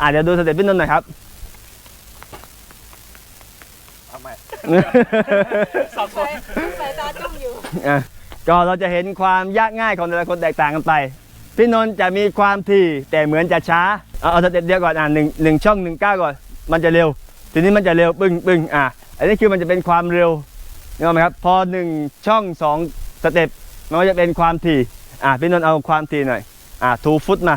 อะเดี๋ยวดูสเต็ปพี่นนท์หน่อยครับ เอาใหม่สายสายตาจ้องอยู่ อะก็เราจะเห็นความยากง่ายของแต่ละคนแตกต่างกันไป พี่นนท์จะมีความถี่แต่เหมือนจะช้า เอาเอาสเต็ปเดียวก่อนอะหนึ่งหนึ่งช่องหนึ่งก้าวก่อน มันจะเร็ว ทีนี้มันจะเร็วปึ้งปึ้งอะ อันนี้คือมันจะเป็นความเร็วนึกออกไหมครับ พอหนึ่งช่องสองสเต็ปมันก็จะเป็นความถี่ อะพี่นนท์เอาความถี่หน่อย อะทูฟุตมา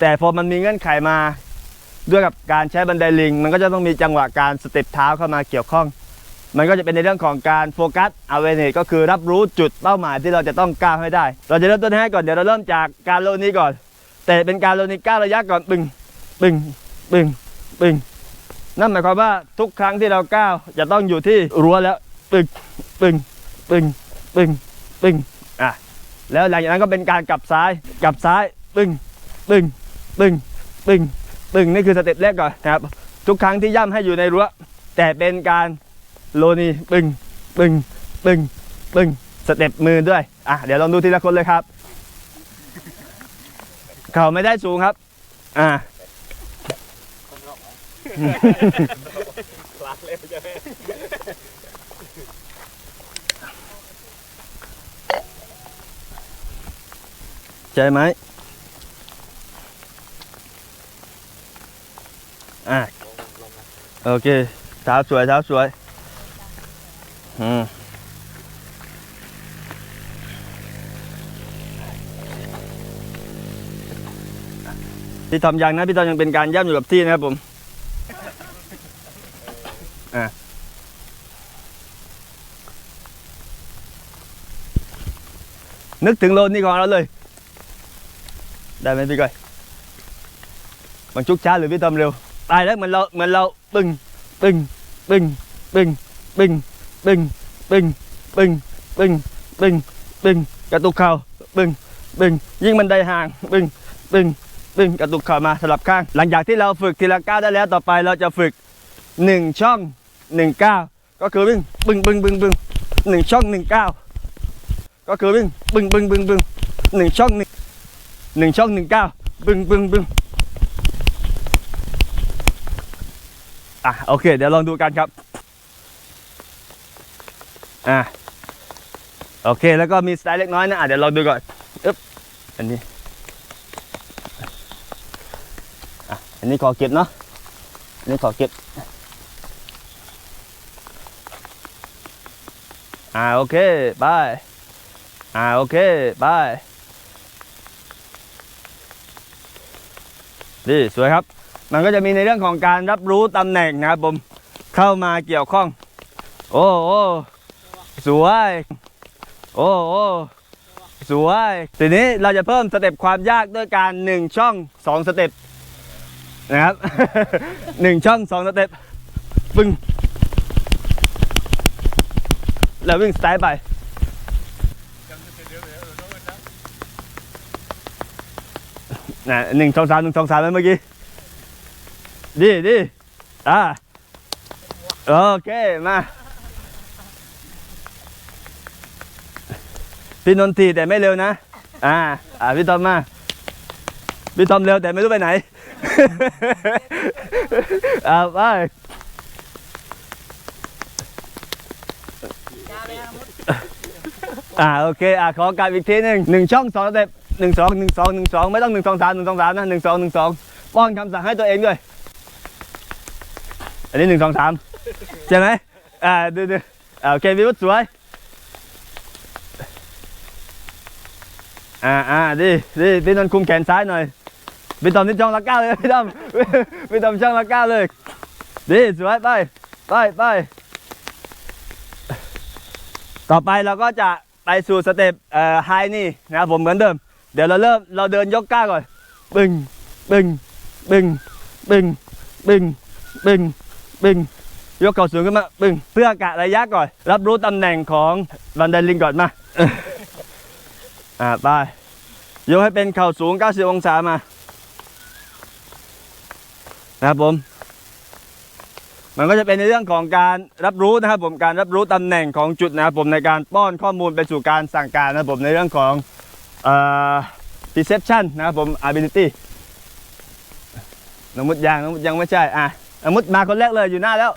แต่พอมันมีเงื่อนไขมาด้วยกับการใช้บันไดลิง มันก็จะต้องมีจังหวะการสเต็ปเท้าเข้ามาเกี่ยวข้อง มันก็จะเป็นในเรื่องของการโฟกัสเอาเวเนก็คือรับรู้จุดเป้าหมายที่เราจะต้องก้าวให้ได้ เราจะเริ่มต้นให้ก่อนเดี๋ยวเราเริ่มจากการโลนี้ก่อน แต่เป็นการโลนี้ก้าวระยะก่อนปึงปึงปึงปึงนั่นหมายความว่าทุกครั้งที่เราก้าวจะต้องอยู่ที่รั้วแล้วปึงปึงปึงปึงปึงอะแล้วหลังจากนั้นก็เป็นการกลับซ้ายกลับซ้ายปึงปึง ปึ้งปึ้งปึ้งนี่คือสเต็ปแรกก่อนนะครับ ทุกครั้งที่ย่ำให้อยู่ในรั้วแต่เป็นการโลนี่ปึ้งปึ้งปึ้งปึ้งสเต็ปมือด้วยอะเดี๋ยวลองดูทีละคนเลยครับเข่าไม่ได้สูงครับ อ่าคลาสเร็วใช่ไหม ใช่ไหม อะโอเคเท้าสวยเท้าสวยอืมพี่ทอมยังนะพี่ทอมยังเป็นการย่ำอยู่กับที่นะครับผมอะนึกถึงโลนี่ก่อนเราเลย ได้ไหมพี่ก้อยมันชุกช้าห รือพี่ทำเร็วตายแล้วเหมือนเราเหมือนเราปึ้งปึ้งปึ้งปึ้งปึ้งปึ้งปึ้งปึ้งปึ้งปึ้งปึ้งกระตุกเข่าปึ้งปึ้งยิ่งมันไดห่างปึ้งปึ้งปึ้งกระตุกเข่ามาสลับข้าง หลังจากที่เราฝึกทีละก้าวได้แล้วต่อไปเราจะฝึกหนึ่งช่องหนึ่งก้าวก็คือวิ่งปึ้งปึ้งปึ้งปึ้งหนึ่งช่องหนึ่งก้าวก็คือวิ่งปึ้งปึ้งปึ้งปึ้งหนึ่งช่องหนึ่งหนึ่งช่องหนึ่งก้าบึ้งบึ้งบึ้ง อะโอเค เดี๋ยวลองดูกันครับอะโอเค แล้วก็มีสไตล์เล็กน้อยนะอะเดี๋ยวลองดูก่อนอึ๊บอันนี้อะอันนี้ขอเก็บเนาะอันนี้ขอเก็บอ่าโอเคบายอ่าโอเคบายดีสวยครับ มันก็จะมีในเรื่องของการรับรู้ตำแหน่งนะครับผมเข้ามาเกี่ยวข้อง โอ้โอ้สวยโอ้โอ้สวยทีนี้เราจะเพิ่มสเต็ปความยากด้วยการหนึ่งช่องสองสเต็ปนะครับหนึ่งช่องสองสเต็ปปึ้งแล้ววิ่งสไตล์ไปนะหนึ่งสองสามหนึ่งสองสามเมื่อกี้ ดีดีอ่าโอเค มาพี่นนทีแต่ไม่เร็วนะ อ่า อ่าพี่ทอมมาพี่ทอมเร็วแต่ไม่รู้ไปไหน อ่าไปอ่าโอเค อ่าขอกลับอีกทีหนึ่งหนึ่งช่องสองเต็ปหนึ่งสองหนึ่งสองหนึ่งสองไม่ต้องหนึ่งสองสามหนึ่งสองสามนะหนึ่งสองหนึ่งสองป้อนคำสั่งให้ตัวเองด้วย อันนี้หนึ่งสองสามใช่ไหมอ่าดูดูอ่าโอเควิวสวย อ่าอ่าดีดีพี่นนท์คุมแขนซ้ายหน่อยพี่ตอมนี่ช่องละก้าเลยพี่ตอมพี่ตอมช่องละก้าเลยดีสวยไปไปไปต่อไปเราก็จะไปสู่สเต็ปเอ่อไฮนี่นะครับผมเหมือนเดิม เดี๋ยวเราเริ่มเราเดินยกก้าก่อนปึ้งปึ้งปึ้งบึงปึ้งปึ้ง ปึงยกเข่าสูงขึ้นมาปึงเพื่อกะระยะก่อน รับรู้ตำแหน่งของบันไดลิงก่อนมา อ่าไปยกให้เป็นเข่าสูง 90 องศามา นะครับผม มันก็จะเป็นในเรื่องของการรับรู้นะครับผมการรับรู้ตำแหน่งของจุดนะครับผมในการป้อนข้อมูลไปสู่การสั่งการนะครับผมในเรื่องของเอ่อ perception นะครับผม ability น้องมุดยังน้องมุดยังไม่ใช่ อะ องมุดมาคนแรกเลยอยู่หน้าแล้ว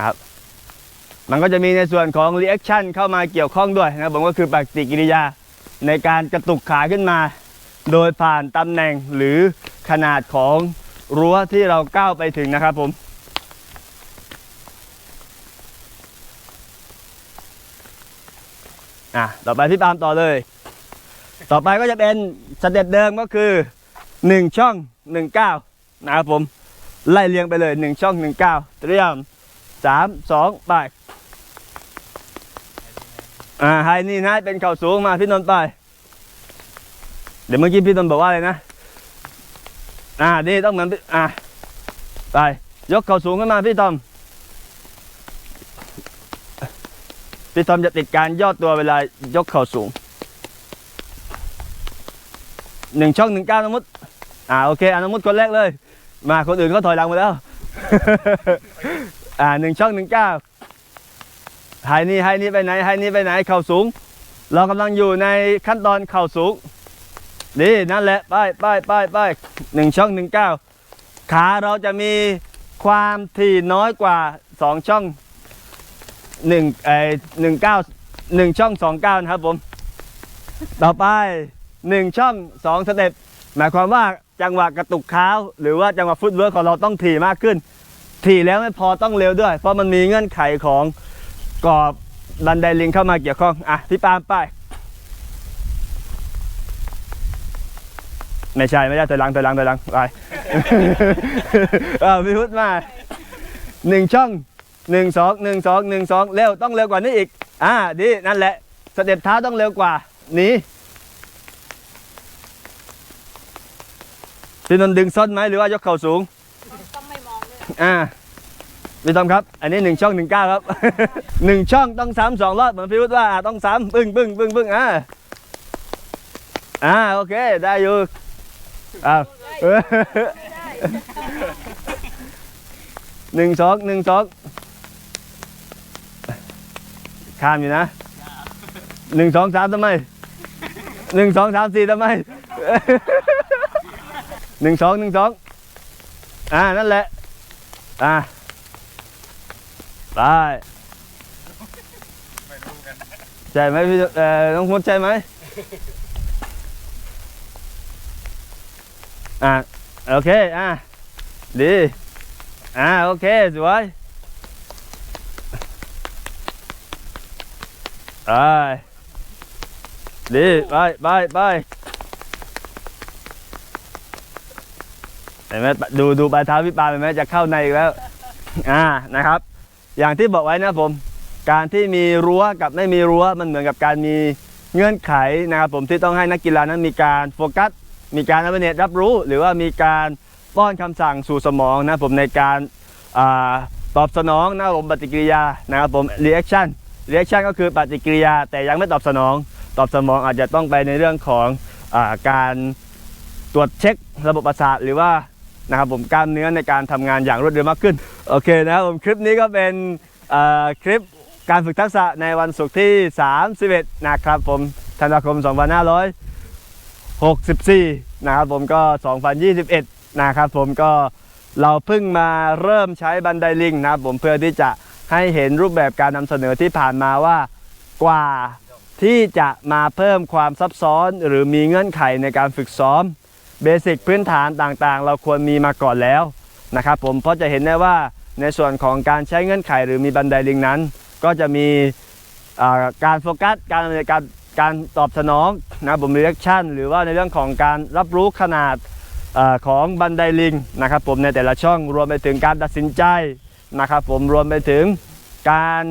ครับมันก็จะมีในส่วนของ reaction เข้ามาเกี่ยวข้องด้วยนะครับผมก็คือปฏิกิริยาในการกระตุกขาขึ้นมา โดยผ่านตำแหน่งหรือขนาดของรั้วที่เราก้าวไปถึงนะครับผมอะต่อไปพี่ปามต่อเลย ต่อไปก็จะเป็นสเต็ปเดิมก็คือ 1 ช่อง1ก้าว นะครับผมไล่เรียงไปเลย 1 ช่อง 1 ก้าวเตรียม 3 2 ไป อ่าไฮนี่นะเป็นเข่าสูงมาพี่นนท์ไป เดี๋ยวเมื่อกี้พี่นนท์บอกว่าอะไรนะ อ่านี่ต้องเหมือนพี่อ่าไปยกเข่าสูงขึ้นมาพี่ตอมพี่ทอมจะติดการย่อตัวเวลายกเข่าสูงหนึ่งช่องหนึ่งก้าวนมุดอ่าโอเคอนมุดคนแรกเลย มาคนอื่นก็ถอยหลังไปแล้ว อ่าหนึ่งช่องหนึ่งเก้าวไฮนี่ไฮนี่ไปไหนไฮนี่ไปไหนเข่าสูง เรากำลังอยู่ในขั้นตอนเข่าสูงนี่นั่นแหละไปไปไปไปหนึ่งช่องหนึ่งเก้าขาเราจะมีความถี่น้อยกว่าสองช่องหนึ่งเออหนึ่งเก้าหนึ่งช่องสองเก้านะครับผม ต่อไปหนึ่งช่องสองสเต็ปหมายความว่า จังหวะกระตุกเท้า หรือว่าจังหวะฟุตเวิร์กของเราต้องถี่มากขึ้น ถี่แล้วไม่พอต้องเร็วด้วย เพราะมันมีเงื่อนไขของกรอบบันไดลิงเข้ามาเกี่ยวข้อง อะ พี่ปามไป ไม่ใช่ ไม่ได้ถอยหลังถอยหลังถอยหลังไปเอาพี่พุทธมาหนึ่งช่องหนึ่งสองหนึ่งสองหนึ่งสองเร็วต้องเร็วกว่านี้อีก อ่าดีนั่นแหละสเต็ปเท้าต้องเร็วกว่าหนี พี่นนท์ดึงส้นไหมหรือว่ายกเข่าสูง ต้องไม่มองด้วยอ่าพี่ตอมครับ อันนี้หนึ่งช่องหนึ่งก้าครับ หนึ่งช่องต้องซ้ำสองรอบเหมือนพี่วุฒิว่าต้องซ้ำปึ้งปึ้งปึ้งปึ้งอ่าอ่าโอเคได้อยู่อ้าวหนึ่งสองหนึ่งสองข้ามอยู่นะหนึ่งสองสามทำไมหนึ่งสองสามสี่ทำไม หนึ่งสองหนึ่งสองอ่า นั่นแหละ อ่าไปใช่ไหมพี่เอ่อน้องพุทธใช่ไหมอ่าโอเค อ่าดี อ่า โอเค สวยไปดี ไป ไป ไป เห็นไหมดูดูปลายเท้าพี่ปาเห็นไหมจะเข้าในอีกแล้วอ่านะครับ อย่างที่บอกไว้นะผม การที่มีรั้วกับไม่มีรั้วมันเหมือนกับการมีเงื่อนไขนะครับผมที่ต้องให้นักกีฬานั้นมีการโฟกัส มีการอัปเดตรับรู้ หรือว่ามีการป้อนคำสั่งสู่สมองนะผมในการอาตอบสนองนะผมปฏิกิริยานะครับผม reaction reaction ก็คือปฏิกิริยา แต่ยังไม่ตอบสนอง ตอบสนองอาจจะต้องไปในเรื่องของอการตรวจเช็คระบบประสาทหรือว่า นะครับผมกล้ามเนื้อในการทำงานอย่างรวดเร็วมากขึ้นโอเคนะครับผมคลิปนี้ก็เป็นคลิปการฝึกทักษะในวันศุกร์ที่ 31 นะครับผมธันวาคม 2564 นะครับผมก็ 2021 นะครับผมก็เราเพิ่งมาเริ่มใช้บันไดลิงนะครับผมเพื่อที่จะให้เห็นรูปแบบการนำเสนอที่ผ่านมาว่ากว่าที่จะมาเพิ่มความซับซ้อนหรือมีเงื่อนไขในการฝึกซ้อม เบสิกพื้นฐานต่างๆ เราควรมีมาก่อนแล้วนะครับผมเพราะจะเห็นได้ว่าในส่วนของการใช้เงื่อนไขหรือมีบันไดลิงนั้น ก็จะมีการโฟกัสการดำเนินการการตอบสนองนะผมรีแอคชั่นหรือว่าในเรื่องของการรับรู้ขนาดอของบันไดลิงนะครับผมในแต่ละช่องรวมไปถึงการตัดสินใจนะครับผมรวมไปถึงการ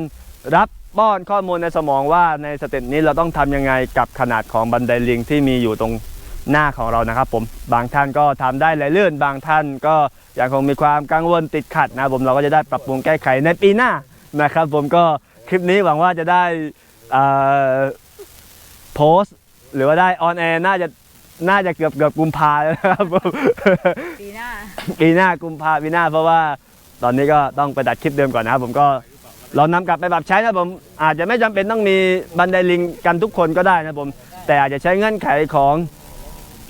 รับป้อนข้อมูลในสมองว่าในสเต็ปนี้เราต้องทำยังไงกับขนาดของบันไดลิงที่มีอยู่ตรง หน้าของเรานะครับผมบางท่านก็ทำได้ไหลลื่น บางท่านก็ยังคงมีความกังวลติดขัดนะครับผมเราก็จะได้ปรับปรุงแก้ไขในปีหน้านะครับ ผมก็คลิปนี้หวังว่าจะได้โพสหรือว่าได้ออนแอร์น่าจะน่าจะเกือบเกือบกุมภาแล้วนะครับผมปีหน้าปีหน้ากุมภาปีหน้าเพราะว่าตอนนี้ก็ต้องไปตัดคลิปเดิมก่อนนะครับผมก็เรานำกลับไปปรับใช้นะครับผมอาจจะไม่จำเป็นต้องมีบันไดลิงกันทุกคนก็ได้นะครับผมแต่อาจจะใช้เงื่อนไขของ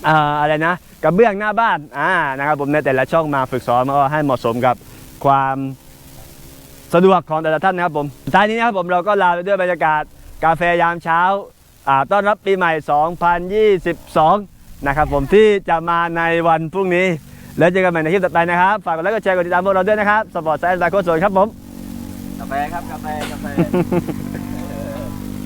ออะไรนะกระเบื้องหน้าบ้านอ่านะครับผมในแต่ละช่องมาฝึกซ้อมก็ให้เหมาะสมกับความสะดวกของแต่ละท่านนะครับผมท้ายนี้นะครับผมเราก็ลาไปด้วยบรรยากาศกาแฟยามเช้าต้อนรับปีใหม่ 2022 นะครับผมที่จะมาในวันพรุ่งนี้ แล้วเจอกันใหม่ในคลิปต่อไปนะครับ ฝากกดไลค์กดแชร์กดติดตามพวกเราด้วยนะครับสปอร์ตไซด์ไลค์โค้ชสวนครับผมกาแฟครับกาแฟกาแฟ